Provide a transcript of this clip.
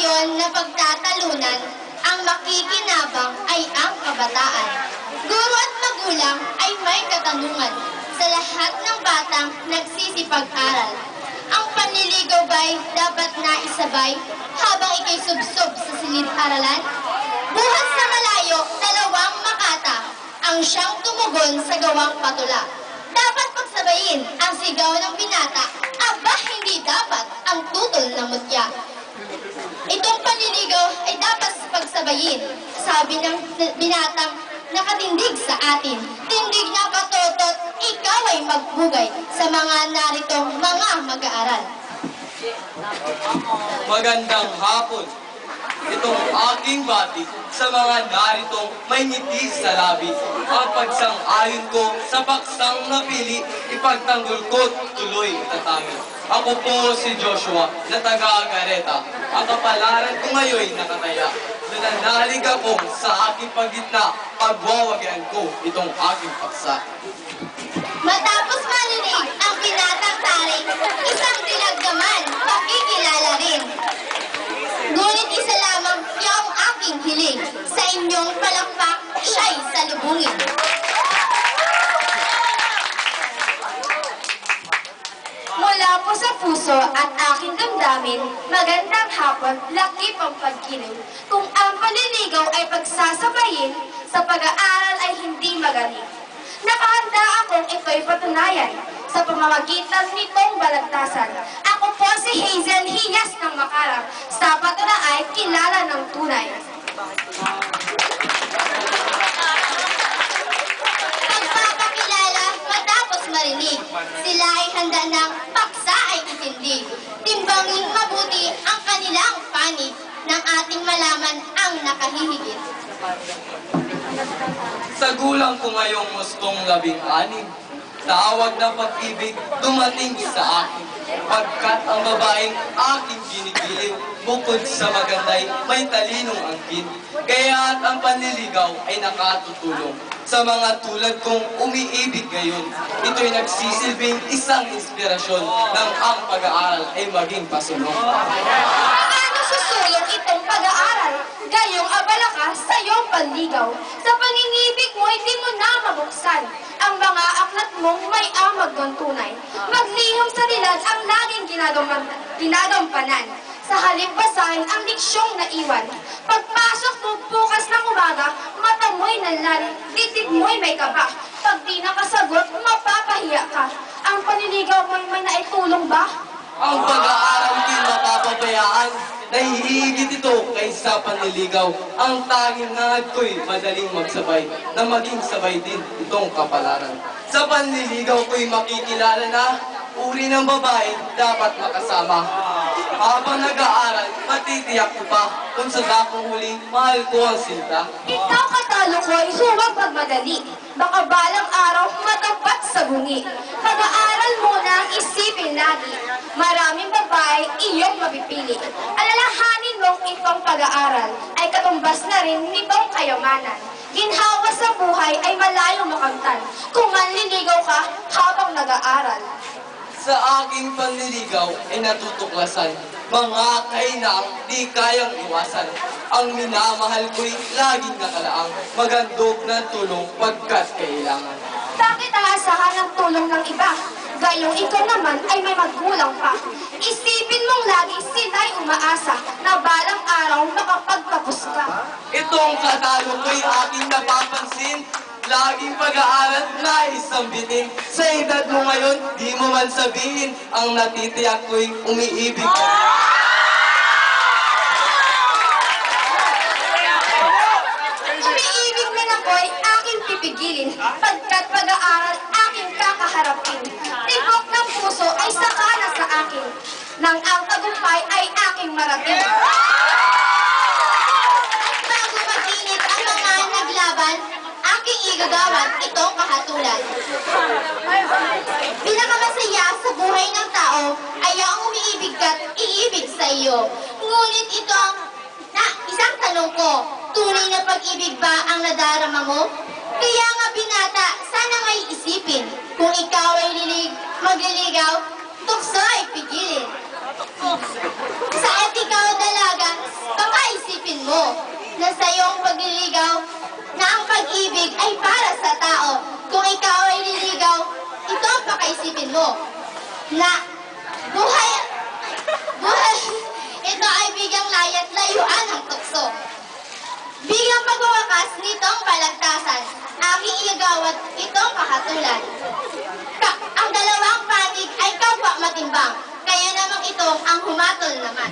ngayon na pagtatalunan, ang makikinabang ay ang kabataan. Guro at magulang ay may katanungan sa lahat ng batang nagsisipag-aral. Ang panliligaw ba'y dapat na isabay habang ikay subsob sa silid-aralan? Buhat sa malayo, dalawang makata ang siyang tumugon sa gawang patula. Dapat pagsabayin ang sigaw ng binata, aba hindi dapat ang tutol ng mutya. Itong panliligaw ay dapat pagsabayin, sabi ng binatang nakatindig sa atin. Tindig na katotot, ikaw ay magbugay sa mga naritong mga mag-aaral. Magandang hapon. Itong aking bati sa mga naritong may ngiti sa labi. Ang pagsang-ayon ko sa paksang napili, ipagtanggol ko tuloy tatami. Ako po si Joshua na taga-Agareta. Ang kapalaran ko ngayon nakataya. Nananalig ako sa aking paggitna, pagwawagyan ko itong aking paksa. Matapos marinig ang binatang taring, isang dilag naman, pakikilala rin. Ngunit isa lamang yung aking hiling, sa inyong palakpak, siya'y salubungin. Mula po sa puso at aking damdamin, magandang hapon, laki pang pagkiling. Kung ang panliligaw ay pagsasabayin, sa pag-aaral ay hindi magaling. Nakahanda akong ito'y patunayan sa pamamagitan nitong balagtasan. Ako po si Hazel Hiyas ng Makarang. Sa patula ay kilala ng tunay. Pagpapakilala matapos marinig, sila ay handa ng paksa ay itindig. Timbangin mabuti ang kanilang panig ng ating malaman ang nakahihigit. Sa gulang ko ngayong mustong labing anim, tawag ng pag-ibig dumating sa akin. Pagkat ang babaeng aking ginigiliw, bukod sa maganda'y may talinong angkin. Kaya't ang panliligaw ay nakatutulong sa mga tulad kong umiibig ngayon. Ito'y nagsisilbing isang inspirasyon ng ang pag-aaral ay maging pasulong. Paano susulong itong pag-aaral? Gayong abala ka sa iyong panligaw. Sa pangingibig mo, hindi mo na mabuksan. Ang mga aklat mong may amag ng tunay. Maglihim sa dilag ang laging ginagaman, ginagampanan. Sa halip basahin ang leksyong naiwan. Pagpasok mo bukas ng umaga, mata mo'y nanlari, dibdib mo'y may kaba. Pag di nakasagot, mapapahiya ka. Ang paniligaw mo'y may naitulong ba? Ang pag-aaral di mapapabayaan. Nahihigit ito kaysa panliligaw. Ang tanging nangad ko'y madaling magsabay na maging sabay din itong kapalaran. Sa panliligaw ko'y makikilala na uri ng babae dapat makasama. Habang nag-aaral, matitiyak ko pa kung sa dakong huling mahal ko ang sinta. Ikaw katalo ko ay huwag magmadali. Baka balang araw matapat sa bungi. Pag-aaral lagi. Maraming babae iyong mapipili. Alalahanin mong itong pag-aaral ay katumbas na rin nitong kayamanan. Ginhawa sa buhay ay malayo makamtan kung manliligaw ka habang nag-aaral. Sa aking panliligaw ay natutuklasan mga kainang di kayang iwasan. Ang minamahal ko'y laging nakalaang magandog ng tulong pagkat kailangan. Bakit aasahan ang tulong ng iba? Gayong ikaw naman ay may magulang pa. Isipin mong lagi sila'y umaasa na balang araw makapagtapos ka. Itong katalo ko'y aking napapansin. Laging pag-aaral na isang bitin. Sa edad mo ngayon, di mo man sabihin, ang natitiyak ko'y umiibig ka aking pipigilin, pagkat pag-aaral aking kakaharapin. Tibok ng puso ay sakana sa akin, nang ang tagumpay ay aking marating. Bago maginit ang mga naglaban, aking igagawan itong kahatulan. Pinakamasaya sa buhay ng tao ay ang umiibig ka't iibig sa iyo. Ngunit ito ang na, isang tanong ko, tunay na pag-ibig ba ang nadarama mo? Kaya nga binata, sana may isipin, kung ikaw ay lilig, magliligaw, tukso ay pigilin. Sa ikaw dalaga, isipin mo na sa iyong pagliligaw na ang pag-ibig ay para sa tao. Kung ikaw ay liligaw, ito ang pakaisipin mo na buhay, buhay, ito ay bigang layat layuan ng tukso. Bigang pagwawakas nitong balagtasan, aking iagawat itong kahatulan. Ka ang matimbang, kaya namang ito ang humatol naman.